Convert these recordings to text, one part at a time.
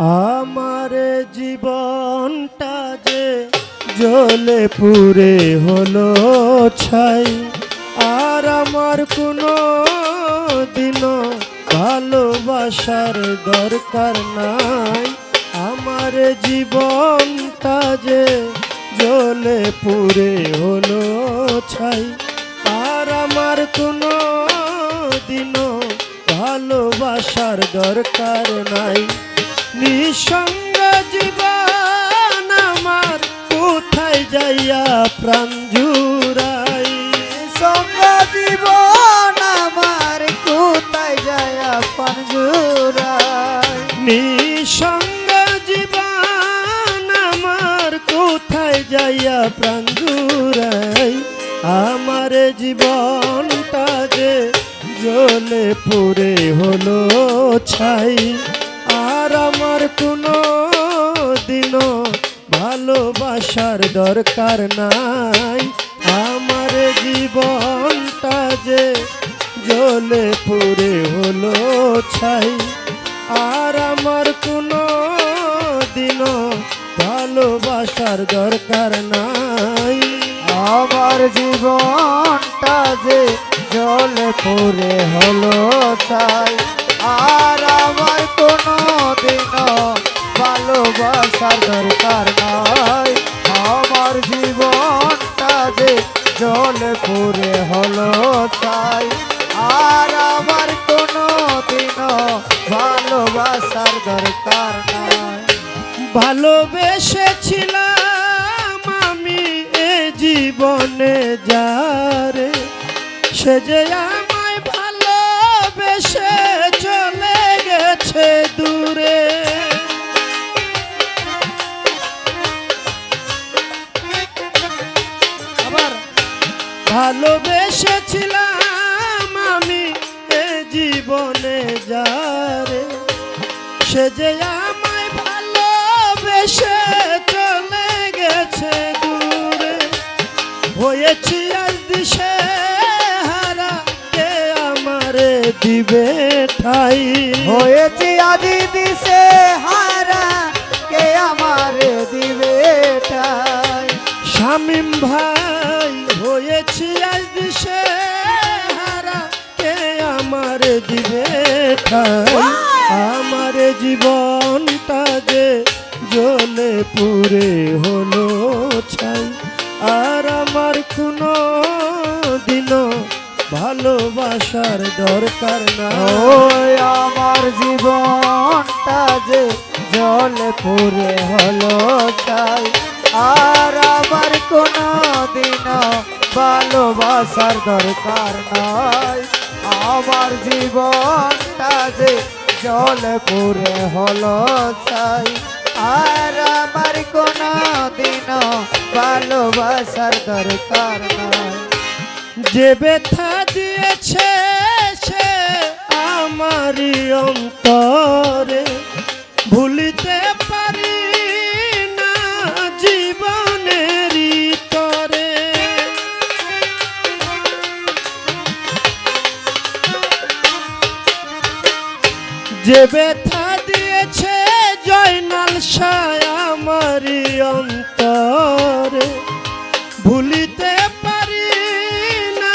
আমার জীবনটা যে জ্বলে পুরে হলো ছাই, আর আমার কোনো দিনও ভালোবাসার দরকার নাই। আমার জীবনটা যে জ্বলে পুরে হলো ছাই, আর আমার কোনো দিনও ভালোবাসার দরকার নাই। নিঃসঙ্গ জীবন আমার কোথায় যাইয়া প্রাণ জুড়াই? সঙ্গ জীবন আমার কোথায় যায় পঞ্জুরায় নিঃসঙ্গ জীবন আমার কোথায় যাইয়া প্রাণ জুড়াই? আমার জীবনটা যে জ্বলে পুরে হলো ছাই। আর আমার কোনো দিনও ভালোবাসার দরকার নাই। আমার জীবনটা যে জ্বলে পুরে হলো ছাই। আর আমার কোনো দিনও ভালোবাসার দরকার নাই। আমার জীবনটা যে জলে পড়ে হলো ছাই। আর আমার ভালোবেসেছিলাম আমি এ জীবনে যারে। সে যে আমায় ভালোবেসে চলে গেছে দূরে। আবার ভালোবেসেছিলাম আমি এ জীবনে যারে। সে যে হয়েছি আজ দিশে হারা কে আমারে দিবে ঠাই। হয়েছি আজি দিশে হারা কে আমার দিবে ঠাই। শামিম ভাই হয়েছি আজ দিশে হারা কে আমার দিবে ঠাই। আমার জীবনটা যে জলে পুরে হলো ছাই। আমার কোনো দিনও ভালোবাসার দরকার না। আমার জীবনটা যে জলে পুরে হলো চাই আর আমার কোনো দিন ভালোবাসার দরকার নাই। আমার জীবনটা যে জলে পুরে হলো চাই আর আমার কোনো দিন ভালোবাসার দরকার নাই যে ব্যথা দিয়েছে সে আমারই অন্তরে। ভুলিতে পারি না জীবনের তরে যে ব্যথা জয়নাল সায় আমারই অন্তরে। ভুলিতে পারি না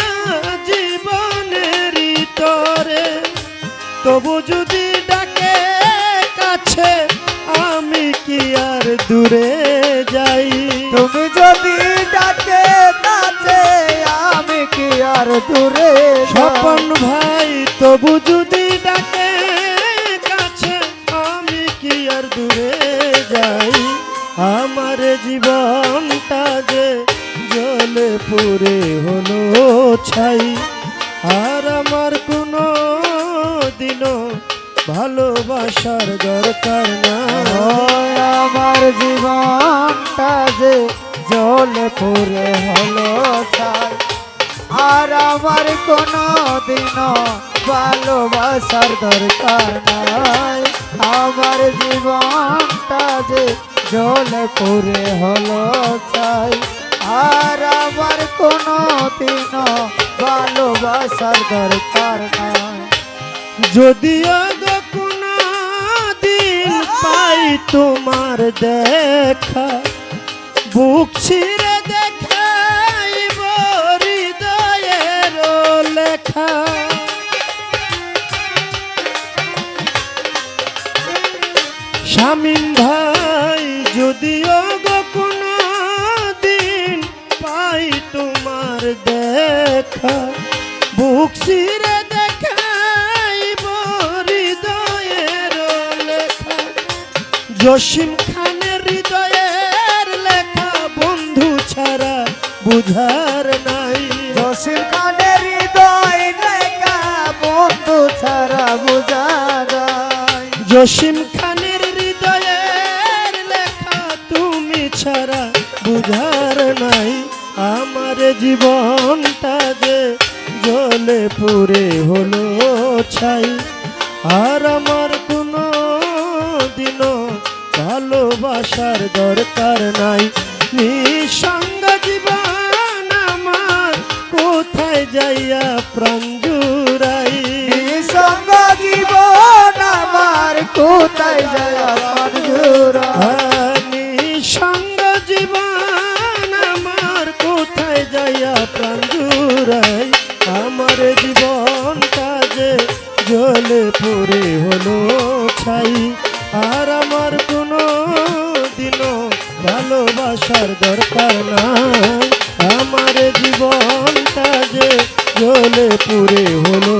জীবনের তরে তবু যদি ডাকে কাছে আমি কি আর দূরে যাই? তুমি যদি ডাকে কাছে আমি কি আর দূরে স্বপন ভাই তবু জীবনটা যে জলে পুরে হলো ছাই, আর আমার কোনো দিনও ভালোবাসার দরকার না আমার জীবনটা যে জলে পুরে হলো ছাই, আর আমার কোনো দিন ভালোবাসার দরকার নাই। আমার জীবনটা যে জলে পুরে হলো চাই। আর আমার কোনো দিন ভালোবাসার দরকার নাই। যদিও কোনো দিন পাই তোমার দেখা, বুক ছিঁড়ে দেখাইব হৃদয়ের লেখা। শামিম ভাই বুক ছিঁড়ে দেখাইব হৃদয়ের লেখা। জসিম খানের হৃদয়ের লেখা বন্ধু ছাড়া বুঝার নাই। জসিম খানের হৃদয় লেখা বন্ধু ছাড়া বোঝা যায়। জসিম খানের হৃদয়ের লেখা তুমি ছাড়া বুঝার নাই। আমার জীবনটা যে জলে পুরে হলো ছাই, আর আমার কোনো দিনও ভালোবাসার দরকার নাই। নিঃসঙ্গ জীবন আমার কোথায় যাইয়া প্রাণ জুড়াই? সঙ্গ জীবন আমার কোথায় যায় ছাই আর আমার কোনো দিনও ভালোবাসার দরকার নাই। আমার জীবনটা যে জলে পুরে হলো